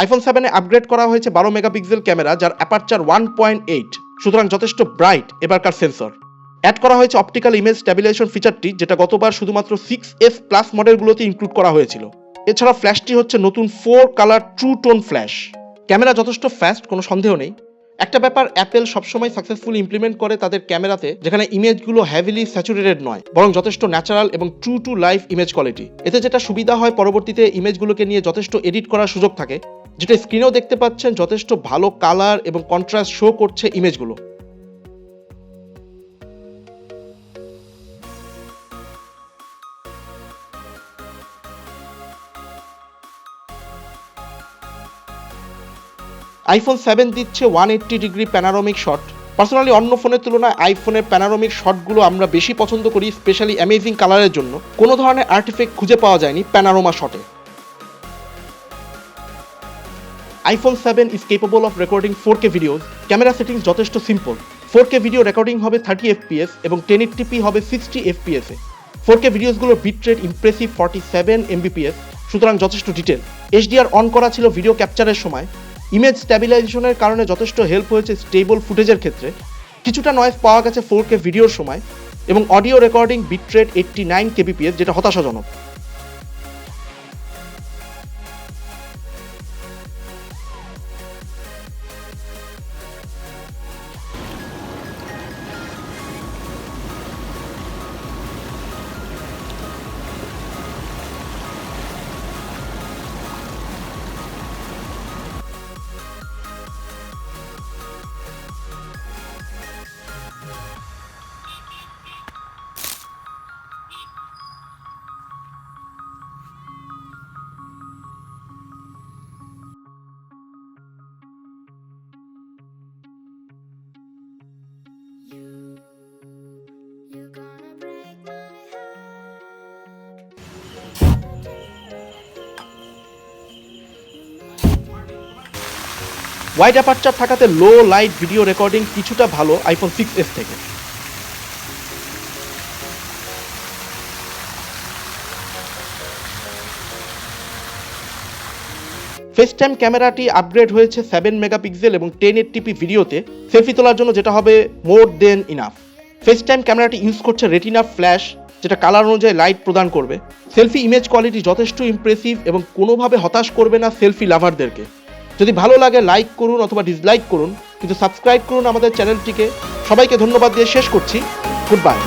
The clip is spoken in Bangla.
আইফোন সেভেনে আপগ্রেড করা হয়েছে বারো মেগাপিক্সেল ক্যামেরা, যার অ্যাপারচার ওয়ান পয়েন্ট এইট সুতরাং যথেষ্ট ব্রাইট এবারকার সেন্সর অ্যাড করা হয়েছে অপটিক্যাল ইমেজ স্ট্যাবিলাইজেশন ফিচারটি যেটা গতবার শুধুমাত্র সিক্স এস প্লাস মডেলগুলোতে ইনক্লুড করা হয়েছিল। এছাড়া ফ্ল্যাশটি হচ্ছে নতুন four colour true tone flash camera যথেষ্ট ফাস্ট কোনো সন্দেহ নেই। একটা ব্যাপার অ্যাপেল সবসময় সাকসেসফুল ইমপ্লিমেন্ট করে তাদের ক্যামেরাতে, যেখানে ইমেজগুলো হ্যাভিলি স্যাচুরেটেড নয়, বরং যথেষ্ট ন্যাচারাল এবং true to life image quality এতে যেটা সুবিধা হয়, পরবর্তীতে ইমেজগুলোকে নিয়ে যথেষ্ট এডিট করার সুযোগ থাকে। যেটা স্ক্রিনেও দেখতে পাচ্ছেন, যথেষ্ট ভালো কালার এবং কন্ট্রাস্ট শো করছে ইমেজগুলো আইফোন সেভেন দিচ্ছে one eighty degree panoramic shot personally অন্য ফোনের তুলনায় আইফোনের প্যানারোমিক শটগুলো আমরা বেশি পছন্দ করি স্পেশালি অ্যামেজিং কালারের জন্য। কোনো ধরনের আর্টিফেক্ট খুঁজে পাওয়া যায়নি প্যানারোমা শটে iPhone seven is capable of recording four K videos camera settings যথেষ্ট simple four K video recording হবে থার্টি এফপিএস এবং টেন টিপি হবে সিক্সটি এফপিএসে four K ভিডিওসগুলোর bitrate impressive forty seven MBPS সুতরাং যথেষ্ট ডিটেল এইচডিআর অন করা ছিল ভিডিও ক্যাপচারের সময়। ইমেজ স্ট্যাবিলাইজেশনের কারণে যথেষ্ট হেল্প হয়েছে স্টেবল ফুটেজের ক্ষেত্রে। কিছুটা নয়েজ পাওয়া গেছে ফোর কে ভিডিওর সময় এবং audio recording bitrate eighty nine KBPS যেটা হতাশাজনক। ওয়াইড অ্যাপারচার থাকাতে লো লাইট ভিডিও রেকর্ডিং কিছুটা ভালো আইফোন সিক্স এস থেকে। ফেস টাইম ক্যামেরাটি আপগ্রেড হয়েছে সেভেন মেগাপিক্সেল এবং টেন এইট টিপি ভিডিওতে সেলফি তোলার জন্য যেটা হবে more than enough FaceTime ক্যামেরাটি ইউজ করছে রেটিনা ফ্ল্যাশ যেটা কালার অনুযায়ী লাইট প্রদান করবে। সেলফি ইমেজ কোয়ালিটি যথেষ্ট ইমপ্রেসিভ এবং কোনোভাবে হতাশ করবে না সেলফি লাভারদেরকে যদি ভালো লাগে লাইক করুন অথবা ডিসলাইক করুন, কিন্তু সাবস্ক্রাইব করুন আমাদের চ্যানেলটিকে সবাইকে ধন্যবাদ দিয়ে শেষ করছি। Good bye